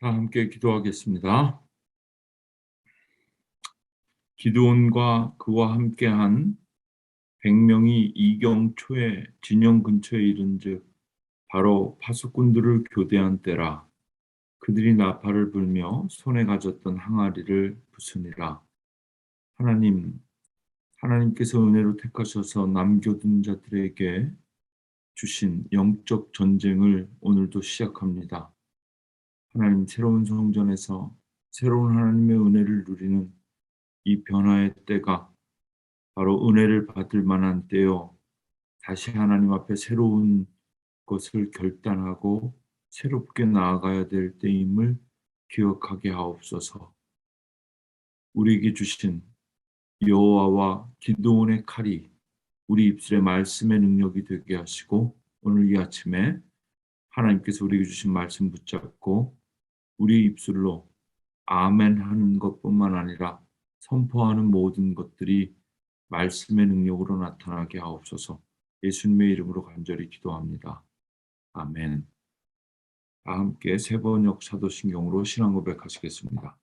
다 함께 기도하겠습니다. 기도원과 그와 함께한 100명이 이경초에 진영 근처에 이른즉 바로 파수꾼들을 교대한 때라 그들이 나팔을 불며 손에 가졌던 항아리를 부수니라 하나님 하나님께서 은혜로 택하셔서 남겨둔 자들에게 주신 영적 전쟁을 오늘도 시작합니다. 하나님 새로운 성전에서 새로운 하나님의 은혜를 누리는 이 변화의 때가 바로 은혜를 받을 만한 때요. 다시 하나님 앞에 새로운 것을 결단하고 새롭게 나아가야 될 때임을 기억하게 하옵소서. 우리에게 주신 여호와와 기도원의 칼이 우리 입술의 말씀의 능력이 되게 하시고 오늘 이 아침에 하나님께서 우리에게 주신 말씀 붙잡고 우리 입술로 아멘 하는 것뿐만 아니라 선포하는 모든 것들이 말씀의 능력으로 나타나게 하옵소서 예수님의 이름으로 간절히 기도합니다. 아멘. 다 함께 세번역 사도신경으로 신앙 고백하시겠습니다.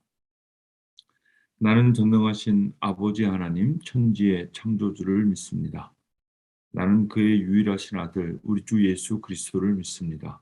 나는 전능하신 아버지 하나님 천지의 창조주를 믿습니다. 나는 그의 유일하신 아들 우리 주 예수 그리스도를 믿습니다.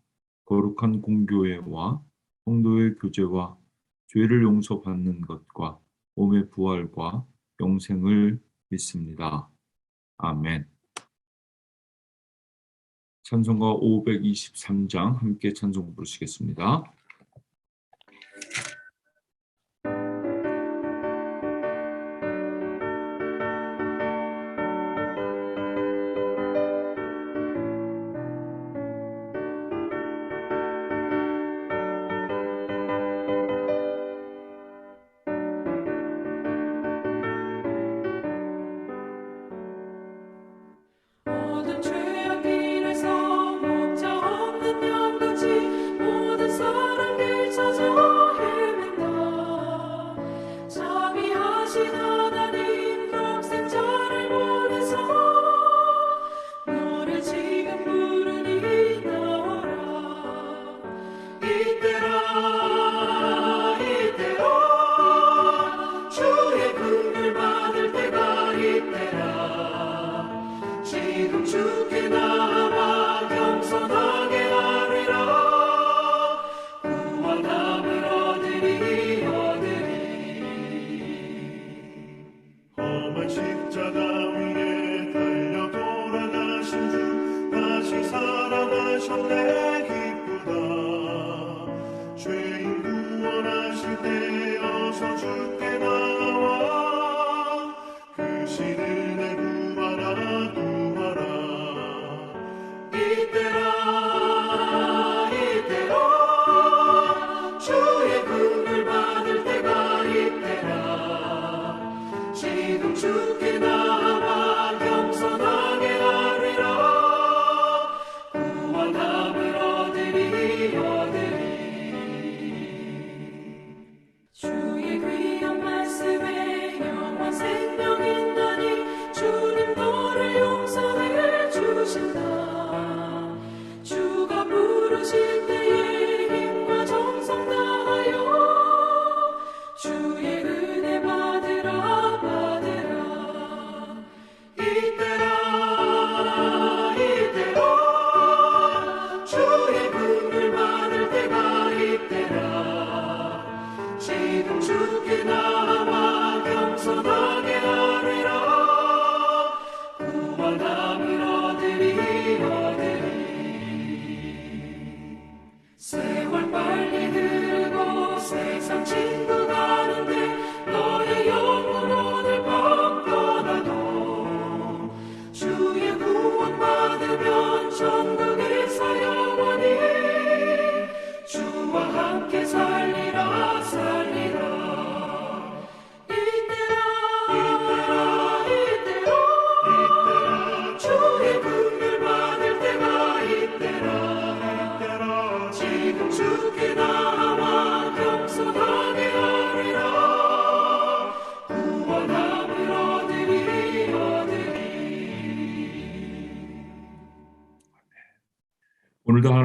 거룩한 공교회와 성도의 교제와 죄를 용서받는 것과 몸의 부활과 영생을 믿습니다. 아멘. 찬송가 523장 함께 찬송 부르시겠습니다.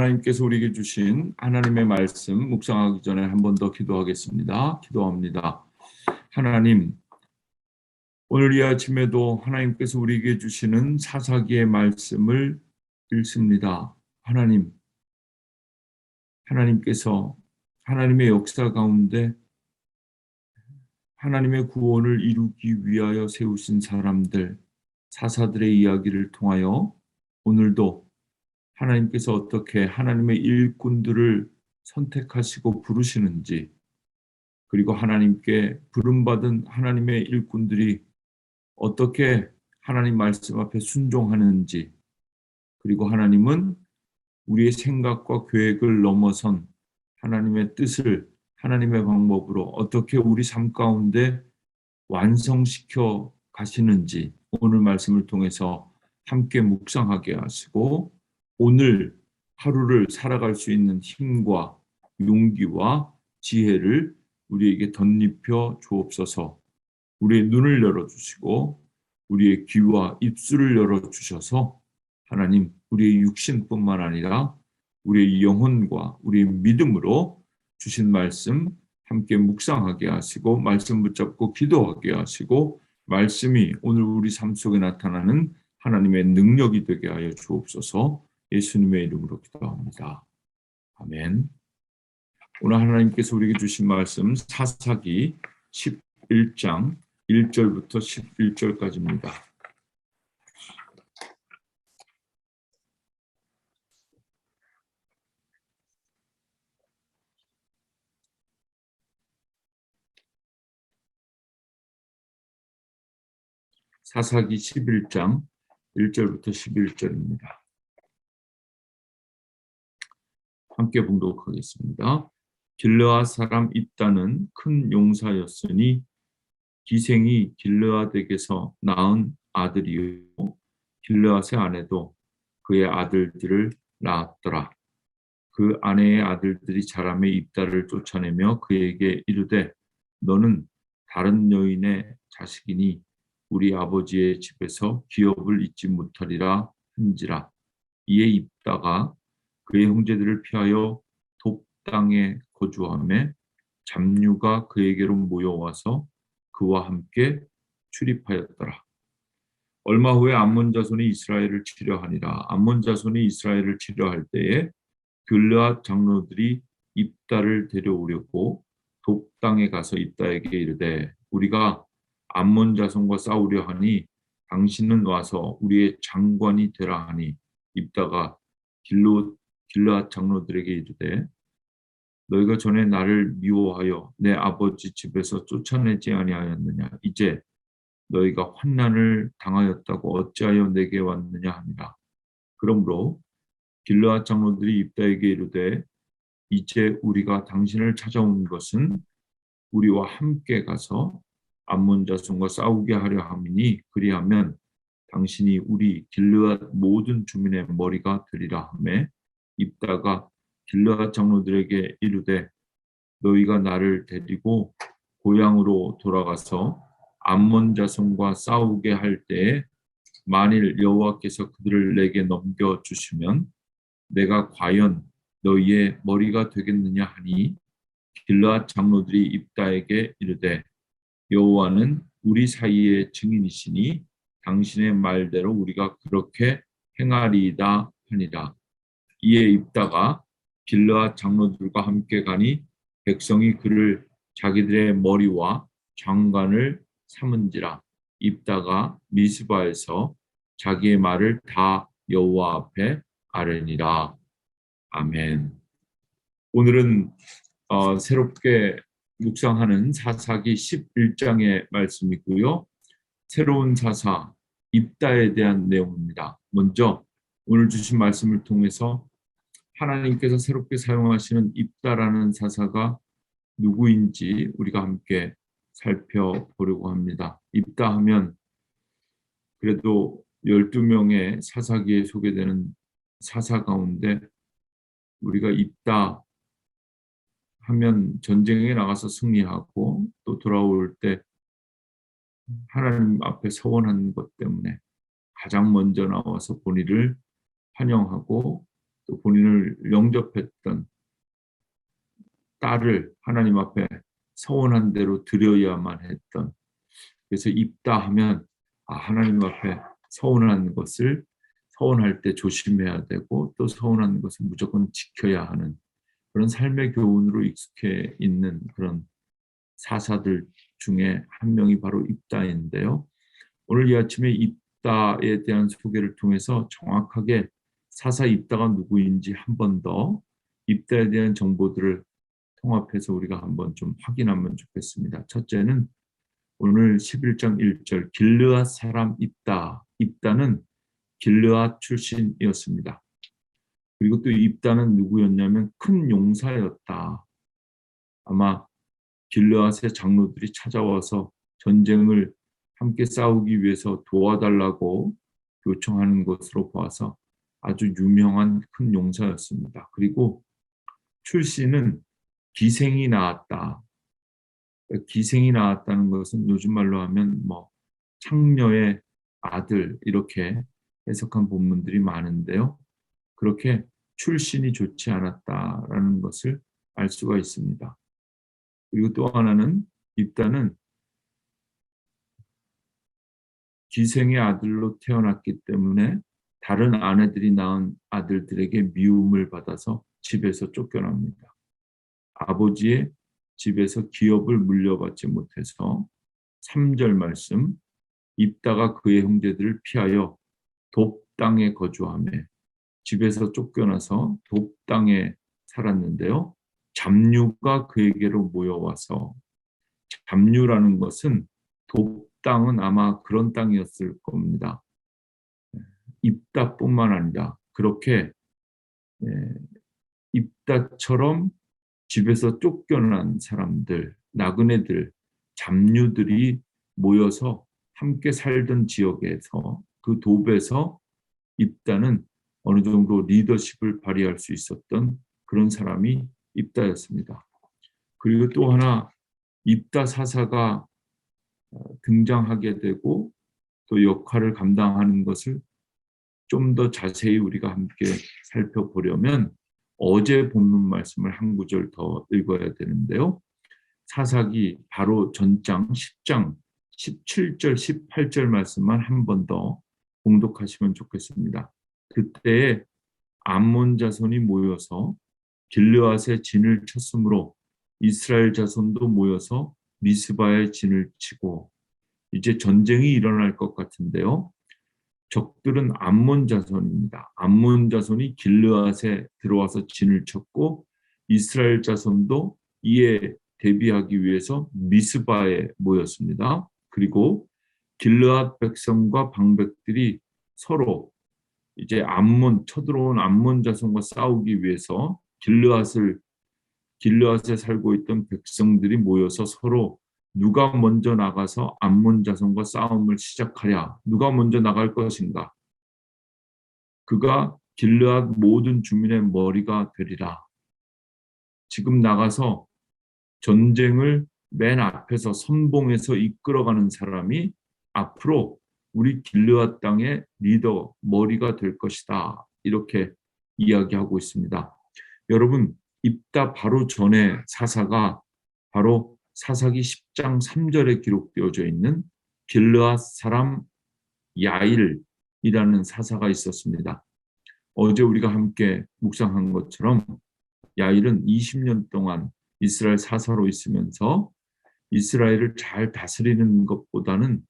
하나님께서 우리에게 주신 하나님의 말씀 묵상하기 전에 한 번 더 기도하겠습니다. 기도합니다. 하나님, 오늘 이 아침에도 하나님께서 우리에게 주시는 사사기의 말씀을 읽습니다. 하나님, 하나님께서 하나님의 역사 가운데 하나님의 구원을 이루기 위하여 세우신 사람들, 사사들의 이야기를 통하여 오늘도 하나님께서 어떻게 하나님의 일꾼들을 선택하시고 부르시는지, 그리고 하나님께 부름받은 하나님의 일꾼들이 어떻게 하나님 말씀 앞에 순종하는지, 그리고 하나님은 우리의 생각과 계획을 넘어선 하나님의 뜻을 하나님의 방법으로 어떻게 우리 삶 가운데 완성시켜 가시는지 오늘 말씀을 통해서 함께 묵상하게 하시고 오늘 하루를 살아갈 수 있는 힘과 용기와 지혜를 우리에게 덧입혀 주옵소서. 우리의 눈을 열어주시고 우리의 귀와 입술을 열어주셔서 하나님 우리의 육신뿐만 아니라 우리의 영혼과 우리의 믿음으로 주신 말씀 함께 묵상하게 하시고 말씀 붙잡고 기도하게 하시고 말씀이 오늘 우리 삶 속에 나타나는 하나님의 능력이 되게 하여 주옵소서 예수님의 이름으로 기도합니다. 아멘. 오늘 하나님께서 우리에게 주신 말씀 사사기 11장 1절부터 11절까지입니다. 사사기 11장 1절부터 11절입니다. 함께 봉독하겠습니다. 길르앗 사람 입다는 큰 용사였으니 기생이 길르앗에게서 낳은 아들이요 길르앗의 아내도 그의 아들들을 낳았더라. 그 아내의 아들들이 자람의 입다를 쫓아내며 그에게 이르되 너는 다른 여인의 자식이니 우리 아버지의 집에서 기업을 잊지 못하리라 한지라 이에 입다가 그의 형제들을 피하여 돕 땅에 거주함에 잡류가 그에게로 모여와서 그와 함께 출입하였더라. 얼마 후에 암몬 자손이 이스라엘을 치려하니라. 암몬 자손이 이스라엘을 치려할 때에 글르앗 장로들이 입다를 데려오려고 돕 땅에 가서 입다에게 이르되 우리가 암몬 자손과 싸우려 하니 당신은 와서 우리의 장관이 되라 하니 입다가 길로 길르앗 장로들에게 이르되 너희가 전에 나를 미워하여 내 아버지 집에서 쫓아내지 아니하였느냐? 이제 너희가 환난을 당하였다고 어찌하여 내게 왔느냐 하니라. 그러므로 길르앗 장로들이 입다에게 이르되 이제 우리가 당신을 찾아온 것은 우리와 함께 가서 암몬 자손과 싸우게 하려 함이니 그리하면 당신이 우리 길르앗 모든 주민의 머리가 되리라 하매 입다가 길르앗 장로들에게 이르되 너희가 나를 데리고 고향으로 돌아가서 암몬 자손과 싸우게 할 때에 만일 여호와께서 그들을 내게 넘겨 주시면 내가 과연 너희의 머리가 되겠느냐 하니 길르앗 장로들이 입다에게 이르되 여호와는 우리 사이의 증인이시니 당신의 말대로 우리가 그렇게 행하리이다 하니라. 이에 입다가 길르앗 장로들과 함께 가니 백성이 그를 자기들의 머리와 장관을 삼은지라 입다가 미스바에서 자기의 말을 다 여호와 앞에 아뢰니라. 아멘. 오늘은 어, 새롭게 묵상하는 사사기 11장의 말씀이고요. 새로운 사사 입다에 대한 내용입니다. 먼저 오늘 주신 말씀을 통해서 하나님께서 새롭게 사용하시는 입다라는 사사가 누구인지 우리가 함께 살펴보려고 합니다. 입다 하면 그래도 12명의 사사기에 소개되는 사사 가운데 우리가 입다 하면 전쟁에 나가서 승리하고 또 돌아올 때 하나님 앞에 서원한 것 때문에 가장 먼저 나와서 본의를 환영하고 또 본인을 영접했던 딸을 하나님 앞에 서원한 대로 드려야만 했던 그래서 입다 하면 아, 하나님 앞에 서원하는 것을 서원할 때 조심해야 되고 또 서원하는 것을 무조건 지켜야 하는 그런 삶의 교훈으로 익숙해 있는 그런 사사들 중에 한 명이 바로 입다인데요. 오늘 이 아침에 입다에 대한 소개를 통해서 정확하게 사사 입다가 누구인지 한 번 더 입다에 대한 정보들을 통합해서 우리가 한번 좀 확인하면 좋겠습니다. 첫째는 오늘 11장 1절 길르앗 사람 입다. 입다는 길르앗 출신이었습니다. 그리고 또 입다는 누구였냐면 큰 용사였다. 아마 길르앗의 장로들이 찾아와서 전쟁을 함께 싸우기 위해서 도와달라고 요청하는 것으로 보아서 아주 유명한 큰 용사였습니다. 그리고 출신은 기생이 나왔다. 기생이 나왔다는 것은 요즘 말로 하면 뭐 창녀의 아들 이렇게 해석한 본문들이 많은데요. 그렇게 출신이 좋지 않았다라는 것을 알 수가 있습니다. 그리고 또 하나는 입다는 기생의 아들로 태어났기 때문에 다른 아내들이 낳은 아들들에게 미움을 받아서 집에서 쫓겨납니다. 아버지의 집에서 기업을 물려받지 못해서 3절 말씀 입다가 그의 형제들을 피하여 돕땅에 거주하며 집에서 쫓겨나서 돕땅에 살았는데요. 잡류가 그에게로 모여와서 잡류라는 것은 돕땅은 아마 그런 땅이었을 겁니다. 입다뿐만 아니라 그렇게 입다처럼 집에서 쫓겨난 사람들, 나그네들, 잡류들이 모여서 함께 살던 지역에서 그 돕에서 입다는 어느 정도 리더십을 발휘할 수 있었던 그런 사람이 입다였습니다. 그리고 또 하나 입다 사사가 등장하게 되고 또 역할을 감당하는 것을 좀 더 자세히 우리가 함께 살펴보려면 어제 본문 말씀을 한 구절 더 읽어야 되는데요. 사사기 바로 전장 10장 17절 18절 말씀만 한 번 더 공독하시면 좋겠습니다. 그때 암몬 자손이 모여서 길르앗의 진을 쳤으므로 이스라엘 자손도 모여서 미스바의 진을 치고 이제 전쟁이 일어날 것 같은데요. 적들은 암몬 자손입니다. 암몬 자손이 길르앗에 들어와서 진을 쳤고 이스라엘 자손도 이에 대비하기 위해서 미스바에 모였습니다. 그리고 길르앗 백성과 방백들이 서로 이제 암몬 쳐들어온 암몬 자손과 싸우기 위해서 길르앗을 길르앗에 살고 있던 백성들이 모여서 서로 누가 먼저 나가서 암몬 자손과 싸움을 시작하랴? 누가 먼저 나갈 것인가? 그가 길르앗 모든 주민의 머리가 되리라. 지금 나가서 전쟁을 맨 앞에서 선봉에서 이끌어가는 사람이 앞으로 우리 길르앗 땅의 리더 머리가 될 것이다. 이렇게 이야기하고 있습니다. 여러분 입다 바로 전에 사사가 바로 사사기 10장 3절에 기록되어져 있는 길르앗 사람 야일이라는 사사가 있었습니다. 어제 우리가 함께 묵상한 것처럼 야일은 20년 동안 이스라엘 사사로 있으면서 이스라엘을 잘 다스리는 것보다는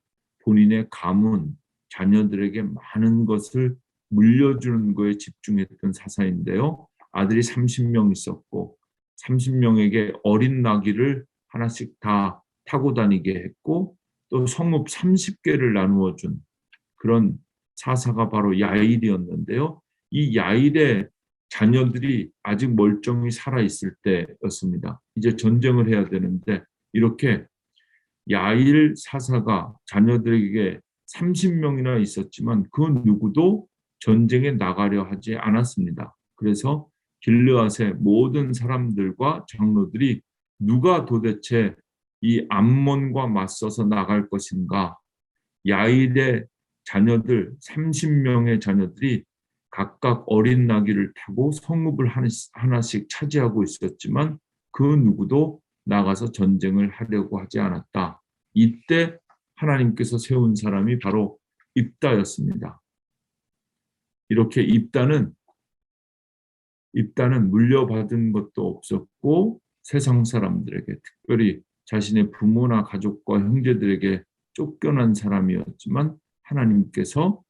본인의 가문, 자녀들에게 많은 것을 물려주는 거에 집중했던 사사인데요. 아들이 30명 있었고 30명에게 어린 나귀를 하나씩 다 타고 다니게 했고 또 성읍 30개를 나누어 준 그런 사사가 바로 야일이었는데요. 이 야일의 자녀들이 아직 멀쩡히 살아 있을 때였습니다. 이제 전쟁을 해야 되는데 이렇게 야일 사사가 자녀들에게 30명이나 있었지만 그 누구도 전쟁에 나가려 하지 않았습니다. 그래서 길르앗의 모든 사람들과 장로들이 누가 도대체 이 암몬과 맞서서 나갈 것인가? 야일의 자녀들 30명의 자녀들이 각각 어린 나귀를 타고 성읍을 하나씩- 차지하고 있었지만 그 누구도 나가서 전쟁을 하려고 하지 않았다. 이때 하나님께서 세운 사람이 바로 입다였습니다. 이렇게 입다는 입다는 물려받은 것도 없었고 세상 사람들에게 특별히 자신의 부모나 가족과 형제들에게 쫓겨난 사람이었지만 하나님께서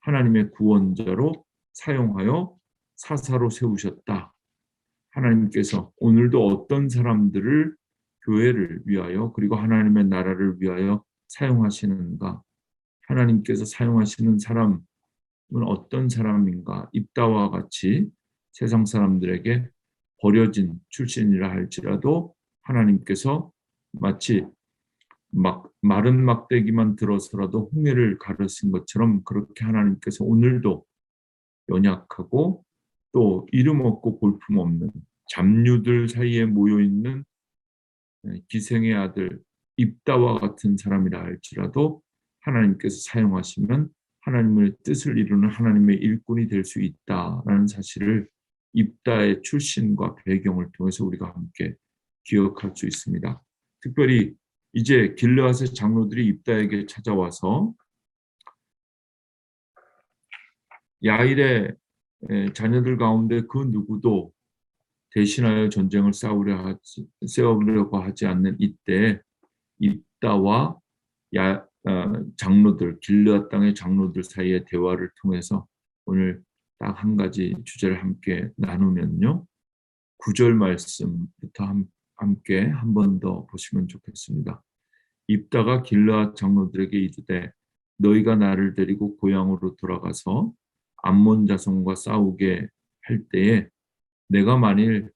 하나님의 구원자로 사용하여 사사로 세우셨다. 하나님께서 오늘도 어떤 사람들을 교회를 위하여 그리고 하나님의 나라를 위하여 사용하시는가? 하나님께서 사용하시는 사람은 어떤 사람인가? 입다와 같이 세상 사람들에게 버려진 출신이라 할지라도 하나님께서 마치 막 마른 막대기만 들어서라도 홍해를 가르신 것처럼 그렇게 하나님께서 오늘도 연약하고 또 이름 없고 볼품 없는 잡류들 사이에 모여 있는 기생의 아들 입다와 같은 사람이라 할지라도 하나님께서 사용하시면 하나님의 뜻을 이루는 하나님의 일꾼이 될 수 있다라는 사실을 입다의 출신과 배경을 통해서 우리가 함께 기억할 수 있습니다. 특별히 이제 길르앗의 장로들이 입다에게 찾아와서 야일의 에, 자녀들 가운데 그 누구도 대신하여 전쟁을 싸우려 하지, 세우려고 하지 않는 이때 입다와 야, 어, 장로들 길르앗 땅의 장로들 사이의 대화를 통해서 오늘 딱 한 가지 주제를 함께 나누면요 구절 말씀부터 함, 함께 한 번 더 보시면 좋겠습니다. 입다가 길르앗 장로들에게 이르되 너희가 나를 데리고 고향으로 돌아가서 암몬 자손과 싸우게 할 때에 내가 만일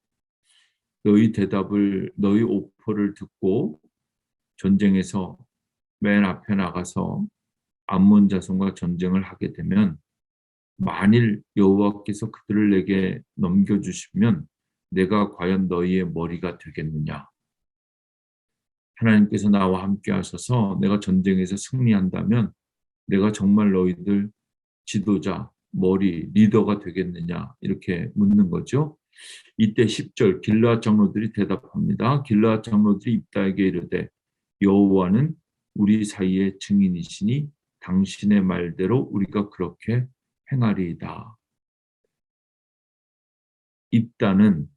너희 대답을 너희 오퍼를 듣고 전쟁에서 맨 앞에 나가서 암몬 자손과 전쟁을 하게 되면 만일 여호와께서 그들을 내게 넘겨주시면 내가 과연 너희의 머리가 되겠느냐 하나님께서 나와 함께 하셔서 내가 전쟁에서 승리한다면 내가 정말 너희들 지도자, 머리, 리더가 되겠느냐 이렇게 묻는 거죠. 이때 10절 길르앗 장로들이 대답합니다. 길르앗 장로들이 입다에게 이르되 여호와는 우리 사이의 증인이시니 당신의 말대로 우리가 그렇게 행하리이다. 입다는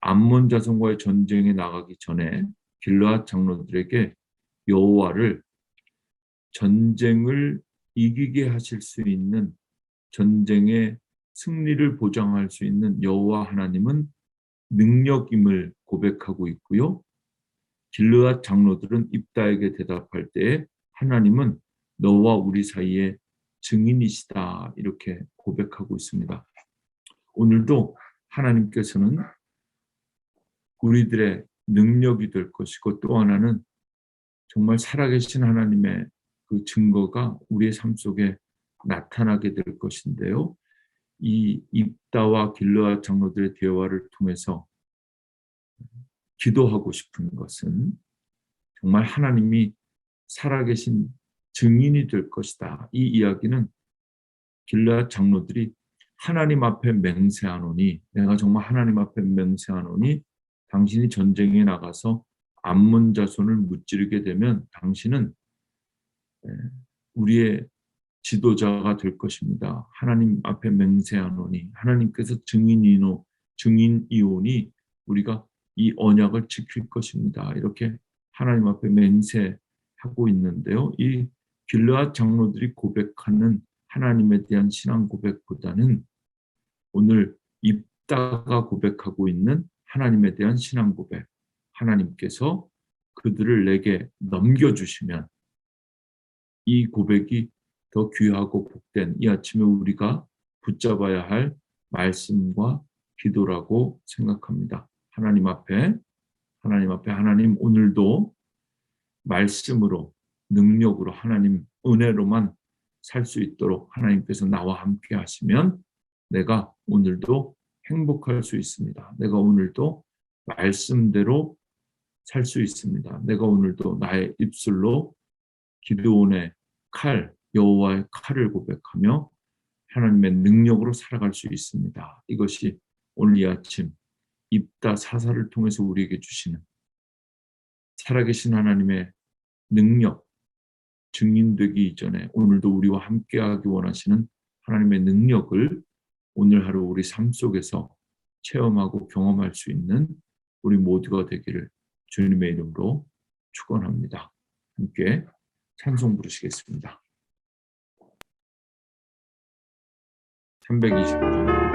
암몬 자손과의 전쟁에 나가기 전에 길르앗 장로들에게 여호와를 전쟁을 이기게 하실 수 있는 전쟁의 승리를 보장할 수 있는 여호와 하나님은 능력임을 고백하고 있고요. 길르앗 장로들은 입다에게 대답할 때에 하나님은 너와 우리 사이에 증인이시다 이렇게 고백하고 있습니다. 오늘도 하나님께서는 우리들의 능력이 될 것이고 또 하나는 정말 살아계신 하나님의 그 증거가 우리의 삶 속에 나타나게 될 것인데요. 이 입다와 길르앗 장로들의 대화를 통해서 기도하고 싶은 것은 정말 하나님이 살아계신 증인이 될 것이다. 이 이야기는 길르앗 장로들이 하나님 앞에 맹세하노니 내가 정말 하나님 앞에 맹세하노니 당신이 전쟁에 나가서 암문 자손을 무찌르게 되면 당신은 우리의 지도자가 될 것입니다. 하나님 앞에 맹세하노니 하나님께서 증인이노 증인이오니 우리가 이 언약을 지킬 것입니다. 이렇게 하나님 앞에 맹세하고 있는데요. 이 길르앗 장로들이 고백하는 하나님에 대한 신앙 고백보다는 오늘 입다가 고백하고 있는 하나님에 대한 신앙 고백. 하나님께서 그들을 내게 넘겨주시면 이 고백이 더 귀하고 복된 이 아침에 우리가 붙잡아야 할 말씀과 기도라고 생각합니다. 하나님 앞에 하나님 앞에 하나님 오늘도 말씀으로 능력으로 하나님 은혜로만 살 수 있도록 하나님께서 나와 함께 하시면 내가 오늘도 행복할 수 있습니다. 내가 오늘도 말씀대로 살 수 있습니다. 내가 오늘도 나의 입술로 기도원의 칼, 여호와의 칼을 고백하며 하나님의 능력으로 살아갈 수 있습니다. 이것이 오늘 이 아침 입다 사사를 통해서 우리에게 주시는 살아계신 하나님의 능력 증인되기 이전에 오늘도 우리와 함께하기 원하시는 하나님의 능력을 오늘 하루 우리 삶 속에서 체험하고 경험할 수 있는 우리 모두가 되기를 주님의 이름으로 축원합니다. 함께 찬송 부르시겠습니다. 329장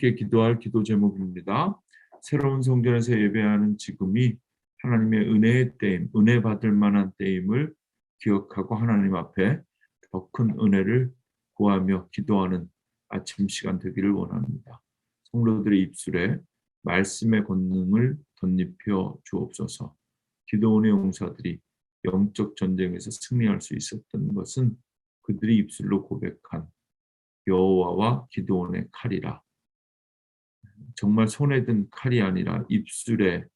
함께 기도할 기도 제목입니다. 새로운 성전에서 예배하는 지금이 하나님의 은혜의 때임, 은혜 받을 만한 때임을 기억하고 하나님 앞에 더 큰 은혜를 구하며 기도하는 아침 시간 되기를 원합니다. 성도들의 입술에 말씀의 권능을 덧입혀 주옵소서. 기도원의 용사들이 영적 전쟁에서 승리할 수 있었던 것은 그들이 입술로 고백한 여호와와 기도원의 칼이라. 정말 손에 든 칼이 아니라 입술에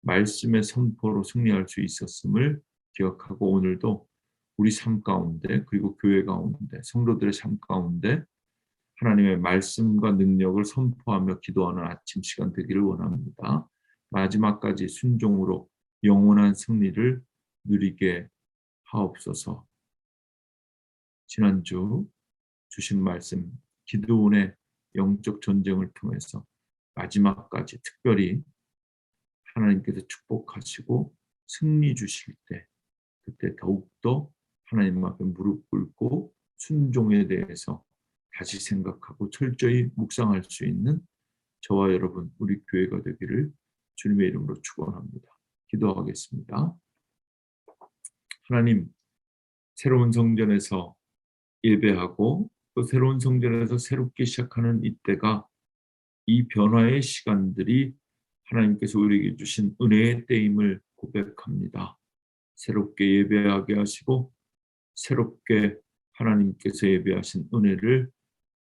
말씀의 선포로 승리할 수 있었음을 기억하고 오늘도 우리 삶 가운데 그리고 교회 가운데 성도들의 삶 가운데 하나님의 말씀과 능력을 선포하며 기도하는 아침 시간 되기를 원합니다. 마지막까지 순종으로 영원한 승리를 누리게 하옵소서. 지난주 주신 말씀 기도원의 영적 전쟁을 통해서 마지막까지 특별히 하나님께서 축복하시고 승리 주실 때 그때 더욱더 하나님 앞에 무릎 꿇고 순종에 대해서 다시 생각하고 철저히 묵상할 수 있는 저와 여러분 우리 교회가 되기를 주님의 이름으로 축원합니다. 기도하겠습니다. 하나님 새로운 성전에서 예배하고 또 새로운 성전에서 새롭게 시작하는 이때가 이 변화의 시간들이 하나님께서 우리에게 주신 은혜의 때임을 고백합니다. 새롭게 예배하게 하시고 새롭게 하나님께서 예배하신 은혜를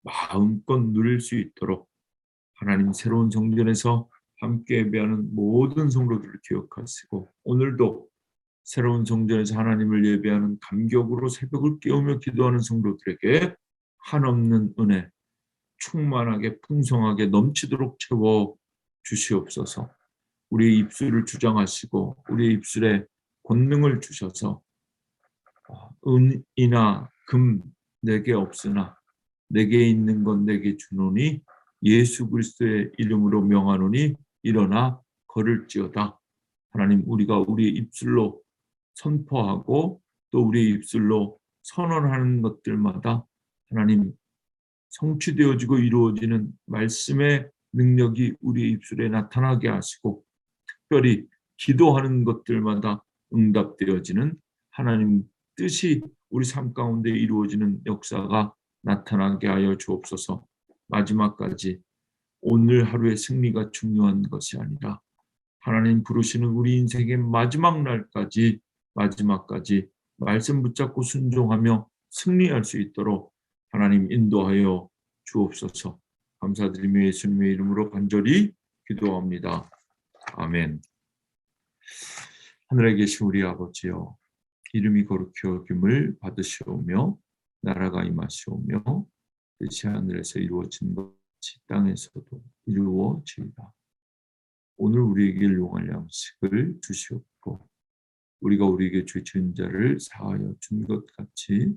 마음껏 누릴 수 있도록 하나님 새로운 성전에서 함께 예배하는 모든 성도들을 기억하시고 오늘도 새로운 성전에서 하나님을 예배하는 감격으로 새벽을 깨우며 기도하는 성도들에게 한없는 은혜 충만하게 풍성하게 넘치도록 채워 주시옵소서. 우리의 입술을 주장하시고 우리의 입술에 권능을 주셔서 어, 은이나 금 내게 없으나 내게 있는 건 내게 주노니 예수 그리스도의 이름으로 명하노니 일어나 걸을지어다. 하나님 우리가 우리의 입술로 선포하고 또 우리의 입술로 선언하는 것들마다 하나님 성취되어지고 이루어지는 말씀의 능력이 우리의 입술에 나타나게 하시고 특별히 기도하는 것들마다 응답되어지는 하나님 뜻이 우리 삶 가운데 이루어지는 역사가 나타나게 하여 주옵소서. 마지막까지 오늘 하루의 승리가 중요한 것이 아니라 하나님 부르시는 우리 인생의 마지막 날까지 마지막까지 말씀 붙잡고 순종하며 승리할 수 있도록 하나님 인도하여 주옵소서. 감사드리며 예수님의 이름으로 간절히 기도합니다. 아멘. 하늘에 계신 우리 아버지여 이름이 거룩히 여김을 받으시오며 나라가 임하시오며 뜻이 하늘에서 이루어진 것이 땅에서도 이루어지이다. 오늘 우리에게 용할 양식을 주시옵고 우리가 우리에게 죄 지은 자를 사하여 준 것 같이